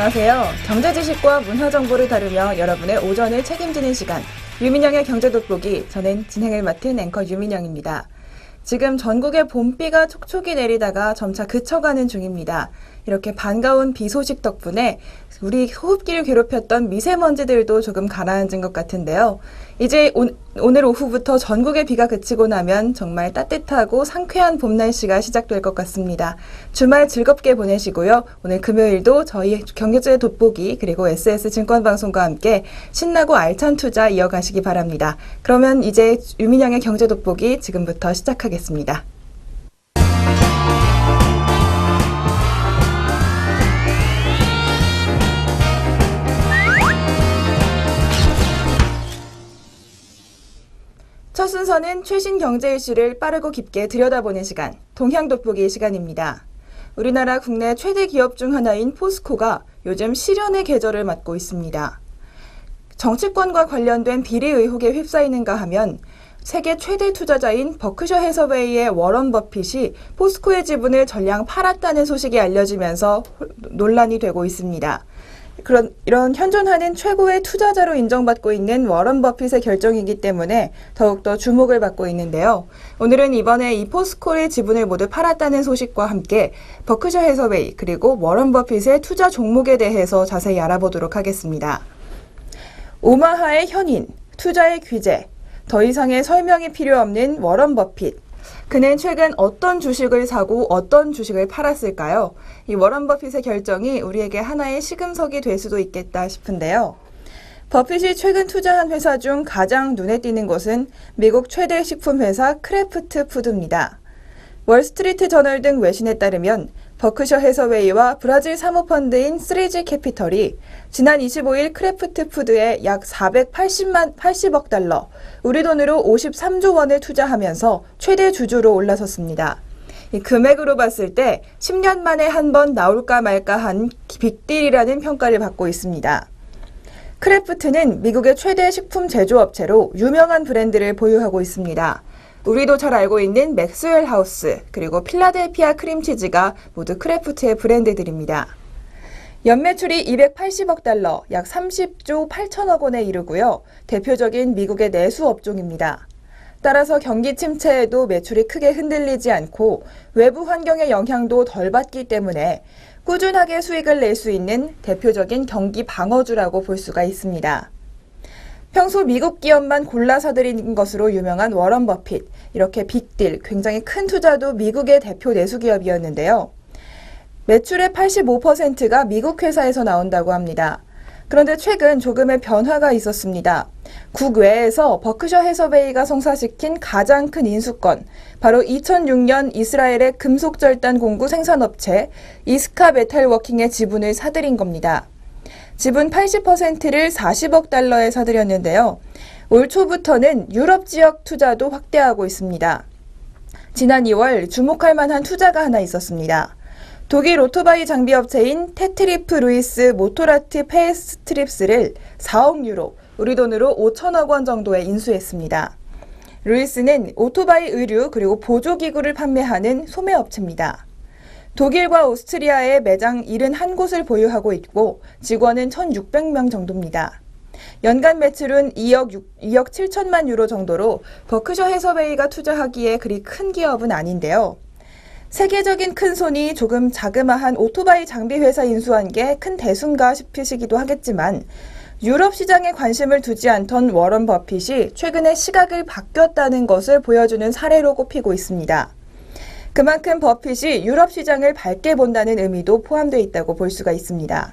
안녕하세요. 경제 지식과 문화 정보를 다루며 여러분의 오전을 책임지는 시간 유민영의 경제 돋보기 저는 진행을 맡은 앵커 유민영입니다. 지금 전국에 봄비가 촉촉이 내리다가 점차 그쳐가는 중입니다. 이렇게 반가운 비 소식 덕분에 우리 호흡기를 괴롭혔던 미세먼지들도 조금 가라앉은 것 같은데요. 이제 오, 오늘 오후부터 전국에 비가 그치고 나면 정말 따뜻하고 상쾌한 봄 날씨가 시작될 것 같습니다. 주말 즐겁게 보내시고요. 오늘 금요일도 저희 경제의 돋보기 그리고 SS증권방송과 함께 신나고 알찬 투자 이어가시기 바랍니다. 그러면 이제 유민영의 경제 돋보기 지금부터 시작하겠습니다. 첫 순서는 최신 경제 이슈를 빠르고 깊게 들여다보는 시간, 동향 돋보기 시간입니다. 우리나라 국내 최대 기업 중 하나인 포스코가 요즘 실현의 계절을 맞고 있습니다. 정치권과 관련된 비리 의혹에 휩싸이는가 하면 세계 최대 투자자인 버크셔 해서웨이의 워런 버핏이 포스코의 지분을 전량 팔았다는 소식이 알려지면서 논란이 되고 있습니다. 그런 이런 현존하는 최고의 투자자로 인정받고 있는 워런 버핏의 결정이기 때문에 더욱더 주목을 받고 있는데요. 오늘은 이번에 이 포스코의 지분을 모두 팔았다는 소식과 함께 버크셔 해서웨이 그리고 워런 버핏의 투자 종목에 대해서 자세히 알아보도록 하겠습니다. 오마하의 현인, 투자의 규제, 더 이상의 설명이 필요 없는 워런 버핏. 그는 최근 어떤 주식을 사고 어떤 주식을 팔았을까요? 이 워런 버핏의 결정이 우리에게 하나의 시금석이 될 수도 있겠다 싶은데요. 버핏이 최근 투자한 회사 중 가장 눈에 띄는 곳은 미국 최대 식품 회사 크래프트 푸드입니다. 월스트리트 저널 등 외신에 따르면 버크셔 해서웨이와 브라질 사모펀드인 3G 캐피털이 지난 25일 크래프트 푸드에 약 480만 80억 달러, 우리 돈으로 53조 원을 투자하면서 최대 주주로 올라섰습니다. 이 금액으로 봤을 때 10년 만에 한 번 나올까 말까 한 빅딜이라는 평가를 받고 있습니다. 크래프트는 미국의 최대 식품 제조업체로 유명한 브랜드를 보유하고 있습니다. 우리도 잘 알고 있는 맥스웰 하우스, 그리고 필라델피아 크림치즈가 모두 크래프트의 브랜드들입니다. 연매출이 280억 달러, 약 30조 8천억 원에 이르고요. 대표적인 미국의 내수 업종입니다. 따라서 경기 침체에도 매출이 크게 흔들리지 않고 외부 환경의 영향도 덜 받기 때문에 꾸준하게 수익을 낼 수 있는 대표적인 경기 방어주라고 볼 수가 있습니다. 평소 미국 기업만 골라 사들이는 것으로 유명한 워런 버핏. 이렇게 빅딜, 굉장히 큰 투자도 미국의 대표 내수 기업이었는데요. 매출의 85%가 미국 회사에서 나온다고 합니다. 그런데 최근 조금의 변화가 있었습니다. 국외에서 버크셔 해서베이가 성사시킨 가장 큰 인수권, 바로 2006년 이스라엘의 금속절단 공구 생산업체 이스카 메탈워킹의 지분을 사들인 겁니다. 지분 80%를 40억 달러에 사들였는데요. 올 초부터는 유럽 지역 투자도 확대하고 있습니다. 지난 2월 주목할 만한 투자가 하나 있었습니다. 독일 오토바이 장비 업체인 테트리프 루이스 모토라트 페스트립스를 4억 유로, 우리 돈으로 5천억 원 정도에 인수했습니다. 루이스는 오토바이 의류 그리고 보조기구를 판매하는 소매업체입니다. 독일과 오스트리아에 매장 71곳을 보유하고 있고 직원은 1,600명 정도입니다. 연간 매출은 2억 6, 2억 7천만 유로 정도로 버크셔 해서웨이가 투자하기에 그리 큰 기업은 아닌데요. 세계적인 큰 손이 조금 자그마한 오토바이 장비 회사 인수한 게 큰 대수인가 싶으시기도 하겠지만 유럽 시장에 관심을 두지 않던 워런 버핏이 최근에 시각을 바뀌었다는 것을 보여주는 사례로 꼽히고 있습니다. 그만큼 버핏이 유럽 시장을 밝게 본다는 의미도 포함되어 있다고 볼 수가 있습니다.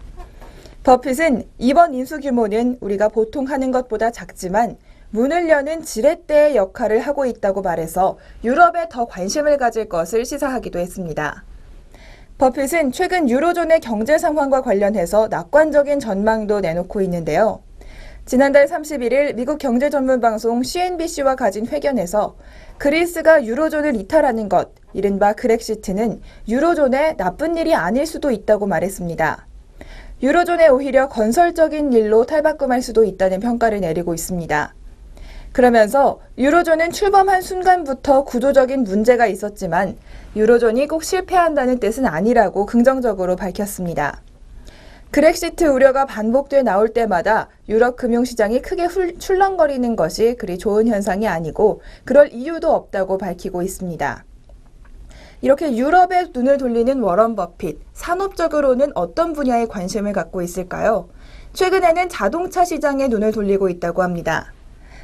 버핏은 이번 인수 규모는 우리가 보통 하는 것보다 작지만 문을 여는 지렛대의 역할을 하고 있다고 말해서 유럽에 더 관심을 가질 것을 시사하기도 했습니다. 버핏은 최근 유로존의 경제 상황과 관련해서 낙관적인 전망도 내놓고 있는데요. 지난달 31일 미국 경제 전문 방송 CNBC와 가진 회견에서 그리스가 유로존을 이탈하는 것, 이른바 그렉시트는 유로존에 나쁜 일이 아닐 수도 있다고 말했습니다. 유로존에 오히려 건설적인 일로 탈바꿈할 수도 있다는 평가를 내리고 있습니다. 그러면서 유로존은 출범한 순간부터 구조적인 문제가 있었지만 유로존이 꼭 실패한다는 뜻은 아니라고 긍정적으로 밝혔습니다. 그렉시트 우려가 반복돼 나올 때마다 유럽 금융시장이 크게 훌- 출렁거리는 것이 그리 좋은 현상이 아니고 그럴 이유도 없다고 밝히고 있습니다. 이렇게 유럽에 눈을 돌리는 워런 버핏, 산업적으로는 어떤 분야에 관심을 갖고 있을까요? 최근에는 자동차 시장에 눈을 돌리고 있다고 합니다.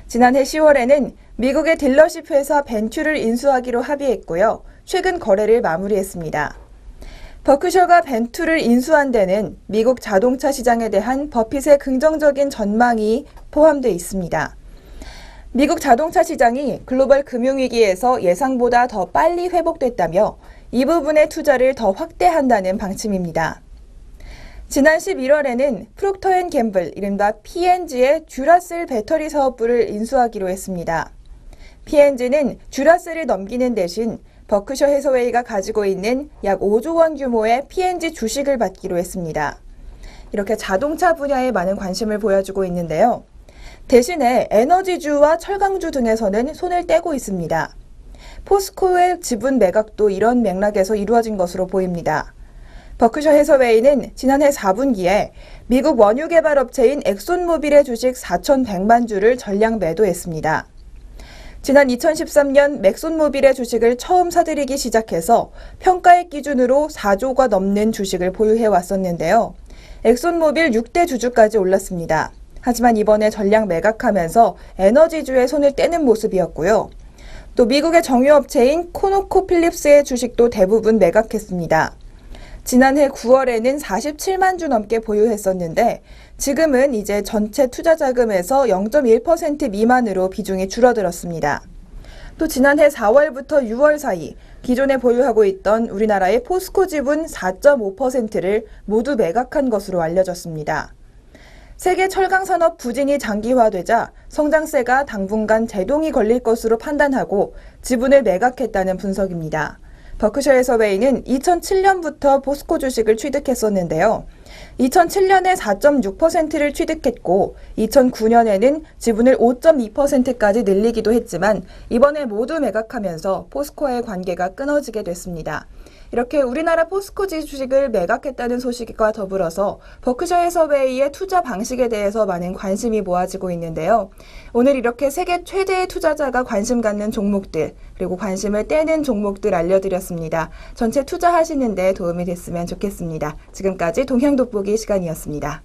지난해 10월에는 미국의 딜러십 회사 벤큐를 인수하기로 합의했고요. 최근 거래를 마무리했습니다. 버크셔가 벤투를 인수한 데는 미국 자동차 시장에 대한 버핏의 긍정적인 전망이 포함되어 있습니다. 미국 자동차 시장이 글로벌 금융위기에서 예상보다 더 빨리 회복됐다며 이 부분의 투자를 더 확대한다는 방침입니다. 지난 11월에는 프록터 앤 갬블, 이른바 P&G의 듀라셀 배터리 사업부를 인수하기로 했습니다. P&G는 듀라셀을 넘기는 대신 버크셔 해서웨이가 가지고 있는 약 5조 원 규모의 P&G 주식을 받기로 했습니다. 이렇게 자동차 분야에 많은 관심을 보여주고 있는데요. 대신에 에너지주와 철강주 등에서는 손을 떼고 있습니다. 포스코의 지분 매각도 이런 맥락에서 이루어진 것으로 보입니다. 버크셔 해서웨이는 지난해 4분기에 미국 원유 개발 업체인 엑손모빌의 주식 4,100만 주를 전량 매도했습니다. 지난 2013년 맥손모빌의 주식을 처음 사들이기 시작해서 평가액 기준으로 4조가 넘는 주식을 보유해 왔었는데요. 엑손모빌 6대 주주까지 올랐습니다. 하지만 이번에 전량 매각하면서 에너지주의 손을 떼는 모습이었고요. 또 미국의 정유업체인 코노코 필립스의 주식도 대부분 매각했습니다. 지난해 9월에는 47만 주 넘게 보유했었는데 지금은 이제 전체 투자 자금에서 0.1% 미만으로 비중이 줄어들었습니다. 또 지난해 4월부터 6월 사이 기존에 보유하고 있던 우리나라의 포스코 지분 4.5%를 모두 매각한 것으로 알려졌습니다. 세계 철강 산업 부진이 장기화되자 성장세가 당분간 제동이 걸릴 것으로 판단하고 지분을 매각했다는 분석입니다. 버크셔 해서웨이는 2007년부터 포스코 주식을 취득했었는데요. 2007년에 4.6%를 취득했고 2009년에는 지분을 5.2%까지 늘리기도 했지만 이번에 모두 매각하면서 포스코와의 관계가 끊어지게 됐습니다. 이렇게 우리나라 포스코지 주식을 매각했다는 소식과 더불어서 버크셔 해서웨이의 투자 방식에 대해서 많은 관심이 모아지고 있는데요. 오늘 이렇게 세계 최대의 투자자가 관심 갖는 종목들 그리고 관심을 떼는 종목들 알려드렸습니다. 전체 투자하시는데 도움이 됐으면 좋겠습니다. 지금까지 동향 돋보기 시간이었습니다.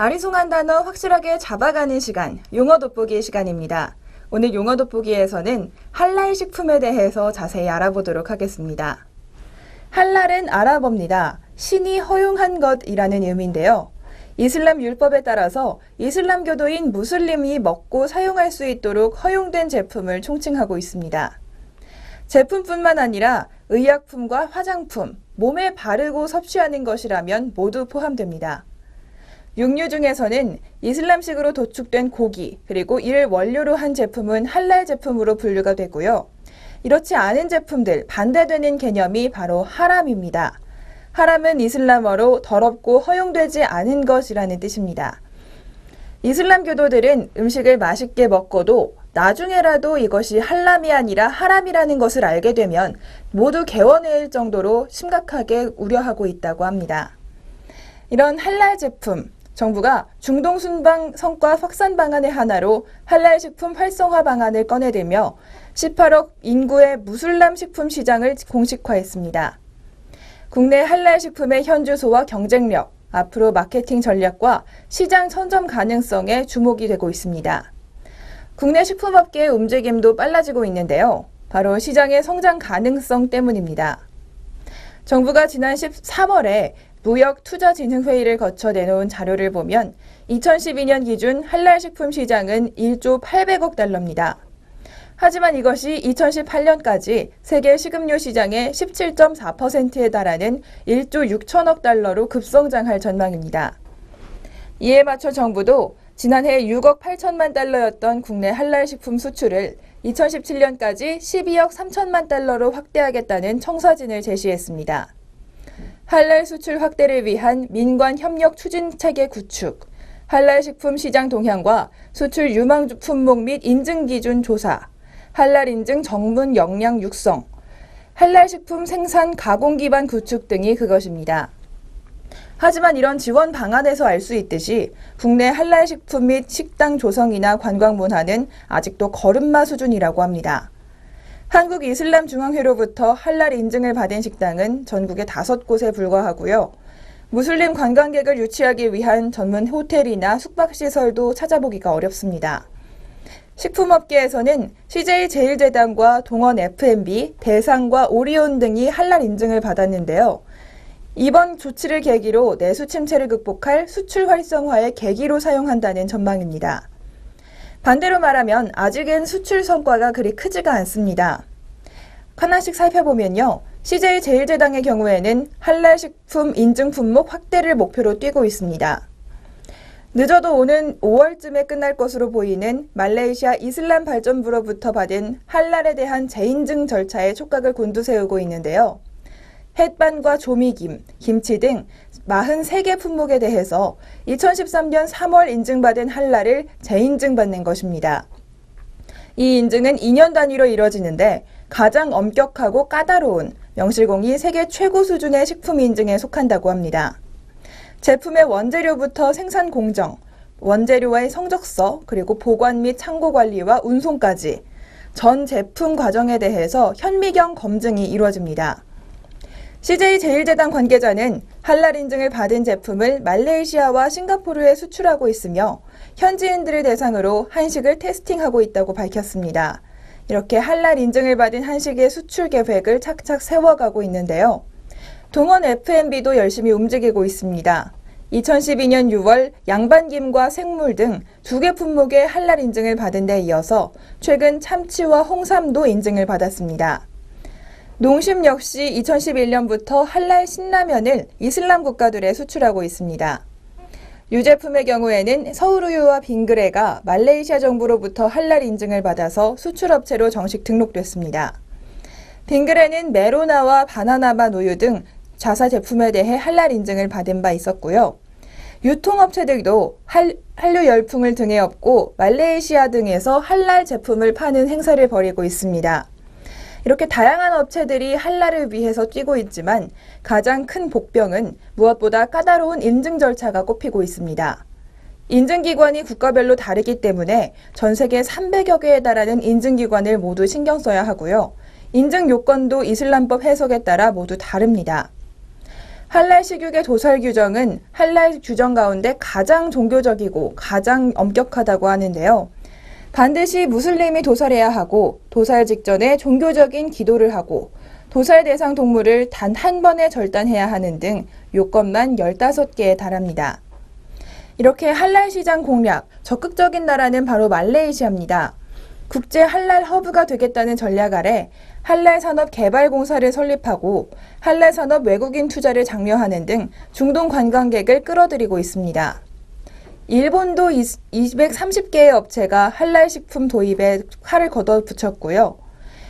아리송한 단어 확실하게 잡아가는 시간, 용어 돋보기 시간입니다. 오늘 용어 돋보기에서는 할랄 식품에 대해서 자세히 알아보도록 하겠습니다. 할랄은 아랍어입니다. 신이 허용한 것이라는 의미인데요. 이슬람 율법에 따라서 이슬람교도인 무슬림이 먹고 사용할 수 있도록 허용된 제품을 총칭하고 있습니다. 제품뿐만 아니라 의약품과 화장품, 몸에 바르고 섭취하는 것이라면 모두 포함됩니다. 육류 중에서는 이슬람식으로 도축된 고기, 그리고 이를 원료로 한 제품은 할랄 제품으로 분류가 되고요. 이렇지 않은 제품들, 반대되는 개념이 바로 하람입니다. 하람은 이슬람어로 더럽고 허용되지 않은 것이라는 뜻입니다. 이슬람 교도들은 음식을 맛있게 먹고도 나중에라도 이것이 할람이 아니라 하람이라는 것을 알게 되면 모두 개원해일 정도로 심각하게 우려하고 있다고 합니다. 이런 할랄 제품, 정부가 중동 순방 성과 확산 방안의 하나로 할랄 식품 활성화 방안을 꺼내들며 18억 인구의 무슬람 식품 시장을 공식화했습니다. 국내 할랄 식품의 현주소와 경쟁력, 앞으로 마케팅 전략과 시장 선점 가능성에 주목이 되고 있습니다. 국내 식품업계의 움직임도 빨라지고 있는데요. 바로 시장의 성장 가능성 때문입니다. 정부가 지난 13월에 무역투자진흥회의를 거쳐 내놓은 자료를 보면 2012년 기준 할랄 식품 시장은 1조 800억 달러입니다. 하지만 이것이 2018년까지 세계 식음료 시장의 17.4%에 달하는 1조 6천억 달러로 급성장할 전망입니다. 이에 맞춰 정부도 지난해 6억 8천만 달러였던 국내 할랄 식품 수출을 2017년까지 12억 3천만 달러로 확대하겠다는 청사진을 제시했습니다. 할랄 수출 확대를 위한 민관 협력 추진 체계 구축, 할랄 식품 시장 동향과 수출 유망 품목 및 인증 기준 조사, 할랄 인증 정문 역량 육성, 할랄 식품 생산 가공 기반 구축 등이 그것입니다. 하지만 이런 지원 방안에서 알 수 있듯이 국내 할랄 식품 및 식당 조성이나 관광 문화는 아직도 걸음마 수준이라고 합니다. 한국 이슬람 중앙회로부터 할랄 인증을 받은 식당은 전국에 다섯 곳에 불과하고요. 무슬림 관광객을 유치하기 위한 전문 호텔이나 숙박시설도 찾아보기가 어렵습니다. 식품업계에서는 CJ 제일재단과 동원 F&B, 대상과 오리온 등이 할랄 인증을 받았는데요. 이번 조치를 계기로 내수 침체를 극복할 수출 활성화의 계기로 사용한다는 전망입니다. 반대로 말하면 아직은 수출 성과가 그리 크지가 않습니다. 하나씩 살펴보면요. CJ 제일제당의 경우에는 할랄 식품 인증 품목 확대를 목표로 뛰고 있습니다. 늦어도 오는 5월쯤에 끝날 것으로 보이는 말레이시아 이슬람 발전부로부터 받은 할랄에 대한 재인증 절차에 촉각을 곤두세우고 있는데요. 햇반과 조미김, 김치 등 43개 품목에 대해서 2013년 3월 인증받은 할랄을 재인증받는 것입니다. 이 인증은 2년 단위로 이뤄지는데 가장 엄격하고 까다로운 명실공히 세계 최고 수준의 식품 인증에 속한다고 합니다. 제품의 원재료부터 생산 공정, 원재료와의 성적서, 그리고 보관 및 창고 관리와 운송까지 전 제품 과정에 대해서 현미경 검증이 이루어집니다. CJ 제일재단 관계자는 할랄 인증을 받은 제품을 말레이시아와 싱가포르에 수출하고 있으며 현지인들을 대상으로 한식을 테스팅하고 있다고 밝혔습니다. 이렇게 할랄 인증을 받은 한식의 수출 계획을 착착 세워가고 있는데요. 동원 F&B도 열심히 움직이고 있습니다. 2012년 6월 양반김과 생물 등 두 개 품목의 할랄 인증을 받은 데 이어서 최근 참치와 홍삼도 인증을 받았습니다. 농심 역시 2011년부터 할랄 신라면을 이슬람 국가들에 수출하고 있습니다. 유제품의 경우에는 서울우유와 빙그레가 말레이시아 정부로부터 할랄 인증을 받아서 수출업체로 정식 등록됐습니다. 빙그레는 메로나와 바나나맛 우유 등 자사 제품에 대해 할랄 인증을 받은 바 있었고요. 유통업체들도 할, 한류 열풍을 등에 업고 말레이시아 등에서 할랄 제품을 파는 행사를 벌이고 있습니다. 이렇게 다양한 업체들이 할랄을 위해서 뛰고 있지만 가장 큰 복병은 무엇보다 까다로운 인증 절차가 꼽히고 있습니다. 인증기관이 국가별로 다르기 때문에 전 세계 300여 개에 달하는 인증기관을 모두 신경 써야 하고요. 인증 요건도 이슬람법 해석에 따라 모두 다릅니다. 할랄 식육의 도살 규정은 할랄 규정 가운데 가장 종교적이고 가장 엄격하다고 하는데요. 반드시 무슬림이 도살해야 하고 도살 직전에 종교적인 기도를 하고 도살 대상 동물을 단 한 번에 절단해야 하는 등 요건만 15개에 달합니다. 이렇게 할랄 시장 공략, 적극적인 나라는 바로 말레이시아입니다. 국제 할랄 허브가 되겠다는 전략 아래 할랄 산업 개발 공사를 설립하고 할랄 산업 외국인 투자를 장려하는 등 중동 관광객을 끌어들이고 있습니다. 일본도 230개의 업체가 할랄 식품 도입에 칼을 걷어붙였고요.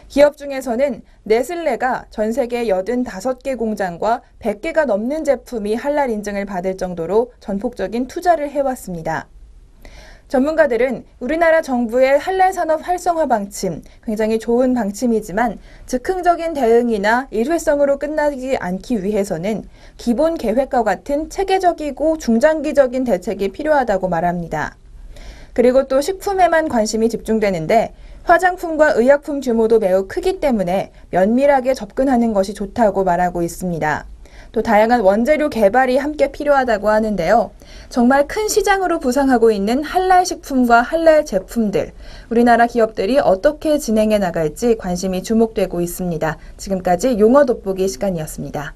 기업 중에서는 네슬레가 전 세계 85개 공장과 100개가 넘는 제품이 할랄 인증을 받을 정도로 전폭적인 투자를 해왔습니다. 전문가들은 우리나라 정부의 할랄 산업 활성화 방침, 굉장히 좋은 방침이지만 즉흥적인 대응이나 일회성으로 끝나지 않기 위해서는 기본 계획과 같은 체계적이고 중장기적인 대책이 필요하다고 말합니다. 그리고 또 식품에만 관심이 집중되는데 화장품과 의약품 규모도 매우 크기 때문에 면밀하게 접근하는 것이 좋다고 말하고 있습니다. 또 다양한 원재료 개발이 함께 필요하다고 하는데요. 정말 큰 시장으로 부상하고 있는 할랄 식품과 할랄 제품들, 우리나라 기업들이 어떻게 진행해 나갈지 관심이 주목되고 있습니다. 지금까지 용어 돋보기 시간이었습니다.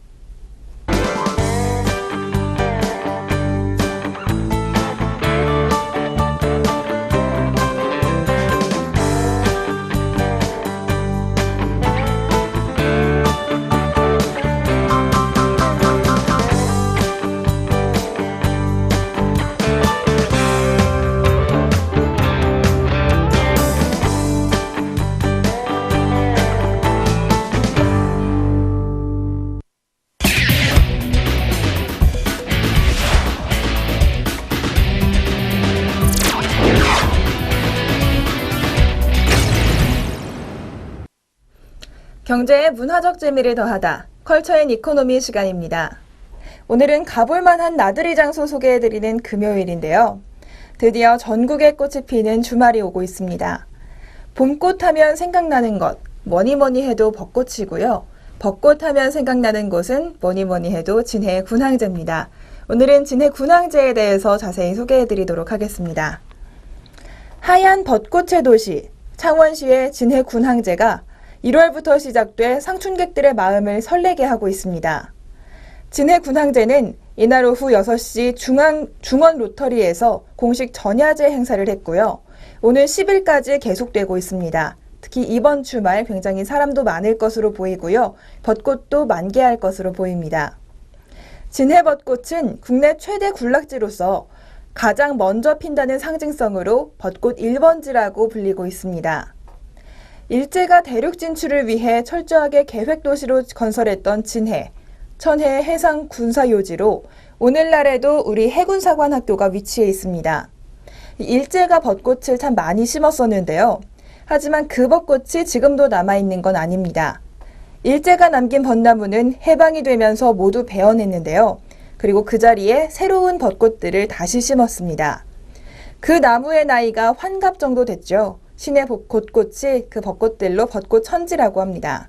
경제의 문화적 재미를 더하다. 컬처 앤 이코노미 시간입니다. 오늘은 가볼 만한 나들이 장소 소개해드리는 금요일인데요. 드디어 전국에 꽃이 피는 주말이 오고 있습니다. 봄꽃 하면 생각나는 것, 뭐니 뭐니 해도 벚꽃이고요. 벚꽃 하면 생각나는 곳은 뭐니 뭐니 해도 진해 군항제입니다. 오늘은 진해 군항제에 대해서 자세히 소개해드리도록 하겠습니다. 하얀 벚꽃의 도시, 창원시의 진해 군항제가 1월부터 시작돼 상춘객들의 마음을 설레게 하고 있습니다. 진해 군항제는 이날 오후 6시 중앙, 중원 로터리에서 공식 전야제 행사를 했고요. 오늘 10일까지 계속되고 있습니다. 특히 이번 주말 굉장히 사람도 많을 것으로 보이고요. 벚꽃도 만개할 것으로 보입니다. 진해 벚꽃은 국내 최대 군락지로서 가장 먼저 핀다는 상징성으로 벚꽃 1번지라고 불리고 있습니다. 일제가 대륙 진출을 위해 철저하게 계획 도시로 건설했던 진해, 천해 해상 군사 요지로 오늘날에도 우리 해군 사관학교가 위치해 있습니다. 일제가 벚꽃을 참 많이 심었었는데요. 하지만 그 벚꽃이 지금도 남아 있는 건 아닙니다. 일제가 남긴 벚나무는 해방이 되면서 모두 베어냈는데요. 그리고 그 자리에 새로운 벚꽃들을 다시 심었습니다. 그 나무의 나이가 환갑 정도 됐죠. 시내 곳곳이 그 벚꽃들로 벚꽃 천지라고 합니다.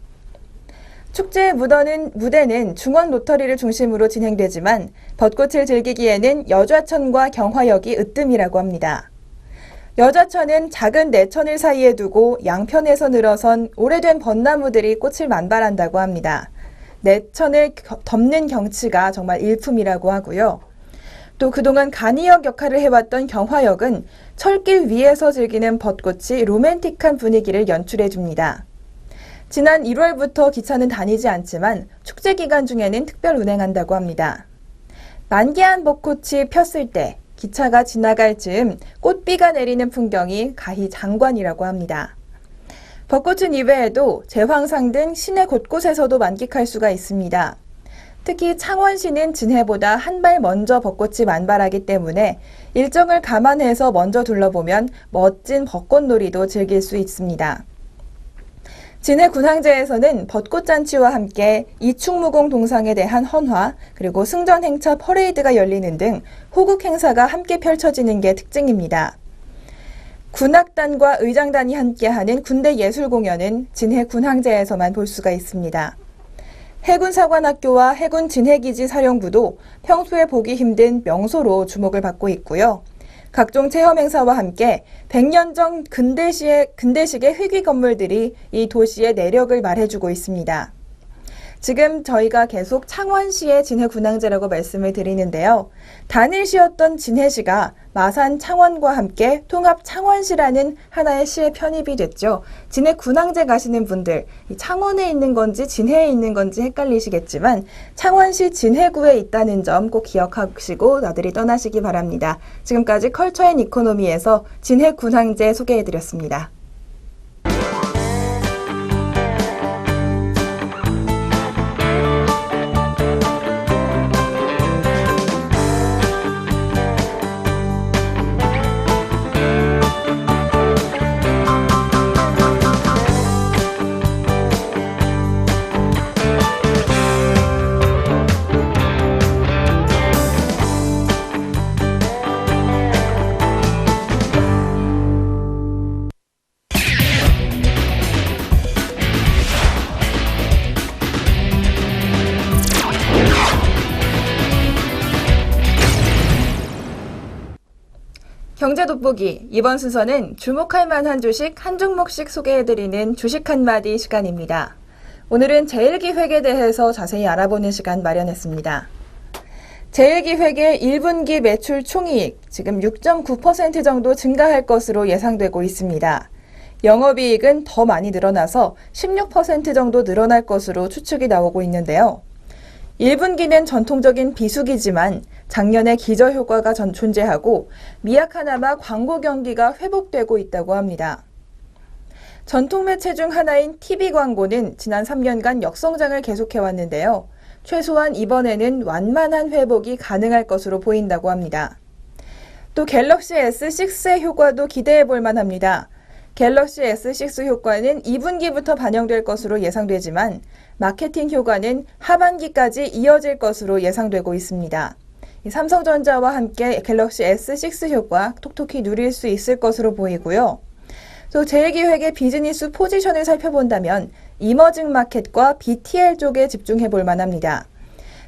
축제의 무더는, 무대는 중원 로터리를 중심으로 진행되지만 벚꽃을 즐기기에는 여좌천과 경화역이 으뜸이라고 합니다. 여좌천은 작은 내천을 사이에 두고 양편에서 늘어선 오래된 벚나무들이 꽃을 만발한다고 합니다. 내천을 덮는 경치가 정말 일품이라고 하고요. 또 그동안 간이역 역할을 해왔던 경화역은 철길 위에서 즐기는 벚꽃이 로맨틱한 분위기를 연출해 줍니다. 지난 1월부터 기차는 다니지 않지만 축제 기간 중에는 특별 운행한다고 합니다. 만개한 벚꽃이 폈을 때 기차가 지나갈 즈음 꽃비가 내리는 풍경이 가히 장관이라고 합니다. 벚꽃은 이외에도 제황상 등 시내 곳곳에서도 만끽할 수가 있습니다. 특히 창원시는 진해보다 한 발 먼저 벚꽃이 만발하기 때문에 일정을 감안해서 먼저 둘러보면 멋진 벚꽃놀이도 즐길 수 있습니다. 진해 군항제에서는 벚꽃잔치와 함께 이충무공 동상에 대한 헌화, 그리고 승전 행차 퍼레이드가 열리는 등 호국 행사가 함께 펼쳐지는 게 특징입니다. 군악단과 의장단이 함께하는 군대 예술 공연은 진해 군항제에서만 볼 수가 있습니다. 해군사관학교와 해군 진해기지 사령부도 평소에 보기 힘든 명소로 주목을 받고 있고요. 각종 체험 행사와 함께 100년 전 근대시의, 근대식의 회귀 건물들이 이 도시의 내력을 말해주고 있습니다. 지금 저희가 계속 창원시의 진해군항제라고 말씀을 드리는데요. 단일시였던 진해시가 마산 창원과 함께 통합 창원시라는 하나의 시에 편입이 됐죠. 진해군항제 가시는 분들, 창원에 있는 건지 진해에 있는 건지 헷갈리시겠지만 창원시 진해구에 있다는 점 꼭 기억하시고 나들이 떠나시기 바랍니다. 지금까지 컬처 앤 이코노미에서 진해군항제 소개해드렸습니다. 경제 돋보기 이번 순서는 주목할 만한 주식 한 종목씩 소개해드리는 주식 한마디 시간입니다. 오늘은 제일기획에 대해서 자세히 알아보는 시간 마련했습니다. 제일기획의 1분기 매출 총이익 지금 6.9% 정도 증가할 것으로 예상되고 있습니다. 영업이익은 더 많이 늘어나서 16% 정도 늘어날 것으로 추측이 나오고 있는데요. 1분기는 전통적인 비수기지만 작년에 기저 효과가 전 존재하고 미약하나마 광고 경기가 회복되고 있다고 합니다. 전통 매체 중 하나인 TV 광고는 지난 3년간 역성장을 계속해 왔는데요. 최소한 이번에는 완만한 회복이 가능할 것으로 보인다고 합니다. 또 갤럭시 S6의 효과도 기대해 볼 만합니다. 갤럭시 S6 효과는 2분기부터 반영될 것으로 예상되지만 마케팅 효과는 하반기까지 이어질 것으로 예상되고 있습니다. 이 삼성전자와 함께 갤럭시 S6 효과 톡톡히 누릴 수 있을 것으로 보이고요. 또 제1기획의 비즈니스 포지션을 살펴본다면 이머징 마켓과 BTL 쪽에 집중해 볼 만합니다.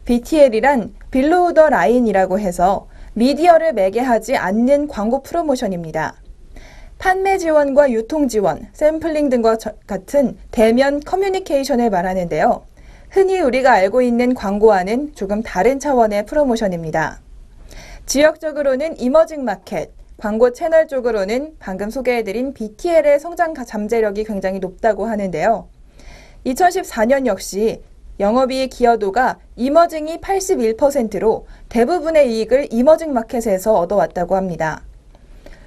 BTL이란 빌로우 더 라인이라고 해서 미디어를 매개하지 않는 광고 프로모션입니다. 판매 지원과 유통 지원, 샘플링 등과 저- 같은 대면 커뮤니케이션을 말하는데요. 흔히 우리가 알고 있는 광고와는 조금 다른 차원의 프로모션입니다. 지역적으로는 이머징 마켓, 광고 채널 쪽으로는 방금 소개해드린 BTL의 성장 가- 잠재력이 굉장히 높다고 하는데요. 2014년 역시 영업이익 기여도가 이머징이 81%로 대부분의 이익을 이머징 마켓에서 얻어왔다고 합니다.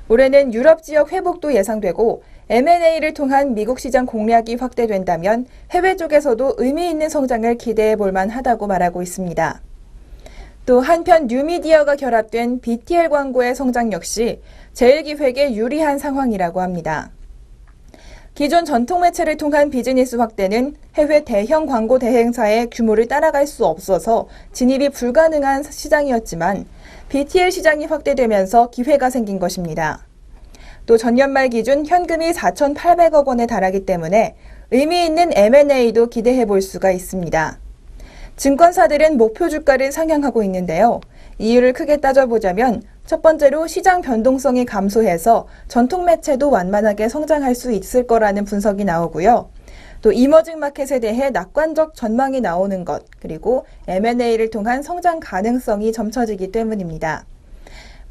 올해는 유럽 지역 회복도 예상되고 M&A를 통한 미국 시장 공략이 확대된다면 해외 쪽에서도 의미 있는 성장을 기대해 볼 만하다고 말하고 있습니다. 또 한편 뉴미디어가 결합된 BTL 광고의 성장 역시 제1기획에 유리한 상황이라고 합니다. 기존 전통 매체를 통한 비즈니스 확대는 해외 대형 광고 대행사의 규모를 따라갈 수 없어서 진입이 불가능한 시장이었지만 BTL 시장이 확대되면서 기회가 생긴 것입니다. 또 전년 말 기준 현금이 4,800억 원에 달하기 때문에 의미 있는 M&A도 기대해 볼 수가 있습니다. 증권사들은 목표 주가를 상향하고 있는데요. 이유를 크게 따져보자면 첫 번째로 시장 변동성이 감소해서 전통 매체도 완만하게 성장할 수 있을 거라는 분석이 나오고요. 또 이머징 마켓에 대해 낙관적 전망이 나오는 것, 그리고 M&A를 통한 성장 가능성이 점쳐지기 때문입니다.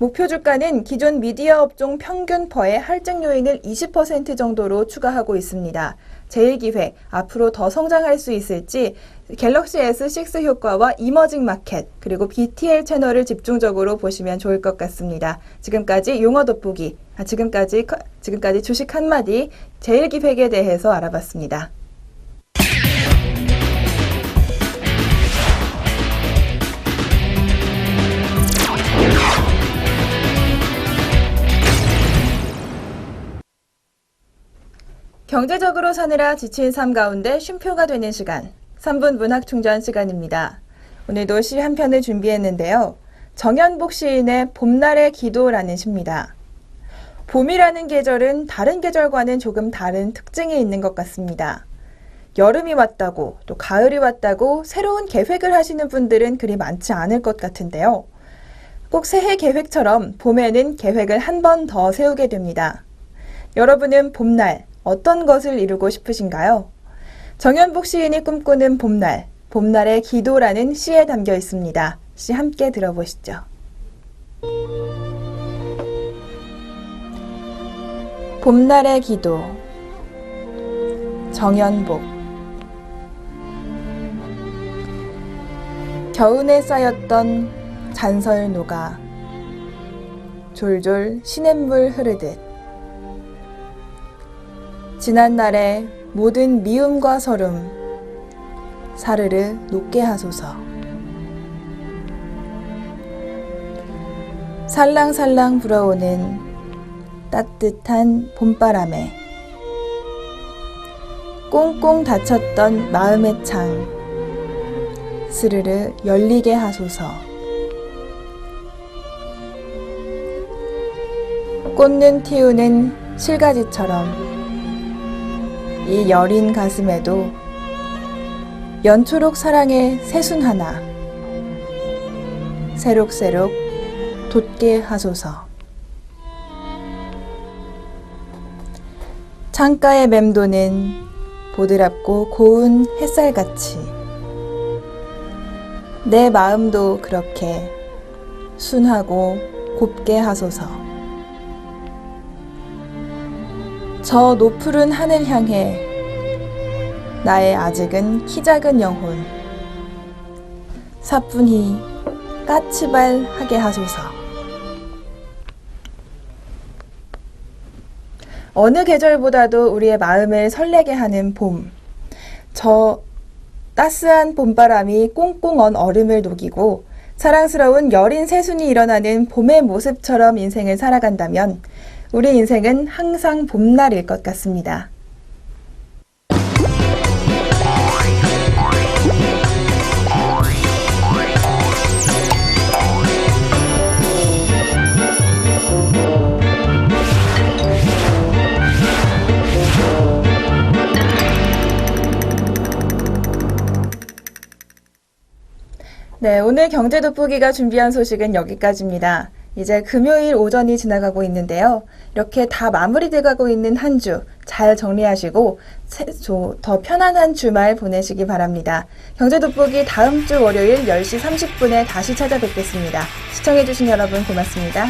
목표 주가는 기존 미디어 업종 평균 퍼의 할증 요인을 20% 정도로 추가하고 있습니다. 제1기회, 앞으로 더 성장할 수 있을지 갤럭시 S6 효과와 이머징 마켓, 그리고 BTL 채널을 집중적으로 보시면 좋을 것 같습니다. 지금까지 용어 돋보기, 아, 지금까지, 커- 지금까지 주식 한마디 제1기획에 대해서 알아봤습니다. 경제적으로 사느라 지친 삶 가운데 쉼표가 되는 시간, 3분 문학 충전 시간입니다. 오늘도 시 한 편을 준비했는데요. 정연복 시인의 봄날의 기도라는 시입니다. 봄이라는 계절은 다른 계절과는 조금 다른 특징이 있는 것 같습니다. 여름이 왔다고 또 가을이 왔다고 새로운 계획을 하시는 분들은 그리 많지 않을 것 같은데요. 꼭 새해 계획처럼 봄에는 계획을 한 번 더 세우게 됩니다. 여러분은 봄날 어떤 것을 이루고 싶으신가요? 정연복 시인이 꿈꾸는 봄날, 봄날의 기도라는 시에 담겨 있습니다. 시 함께 들어보시죠. 봄날의 기도 정연복 겨우내 쌓였던 잔설 녹아 졸졸 시냇물 흐르듯 지난날의 모든 미움과 서름 사르르 녹게 하소서. 살랑살랑 불어오는 따뜻한 봄바람에 꽁꽁 닫혔던 마음의 창 스르르 열리게 하소서. 꽃눈 튀우는 실가지처럼 이 여린 가슴에도 연초록 사랑의 새순 하나 새록새록 돋게 하소서. 창가에 맴도는 보드랍고 고운 햇살같이 내 마음도 그렇게 순하고 곱게 하소서 저 노푸른 하늘 향해 나의 아직은 키 작은 영혼 사뿐히 까치발하게 하소서 어느 계절보다도 우리의 마음을 설레게 하는 봄. 저 따스한 봄바람이 꽁꽁 언 얼음을 녹이고 사랑스러운 여린 새순이 일어나는 봄의 모습처럼 인생을 살아간다면 우리 인생은 항상 봄날일 것 같습니다. 네, 오늘 경제 돋보기가 준비한 소식은 여기까지입니다. 이제 금요일 오전이 지나가고 있는데요. 이렇게 다 마무리돼 가고 있는 한 주 잘 정리하시고 더 편안한 주말 보내시기 바랍니다. 경제 돋보기 다음 주 월요일 10시 30분에 다시 찾아뵙겠습니다. 시청해주신 여러분 고맙습니다.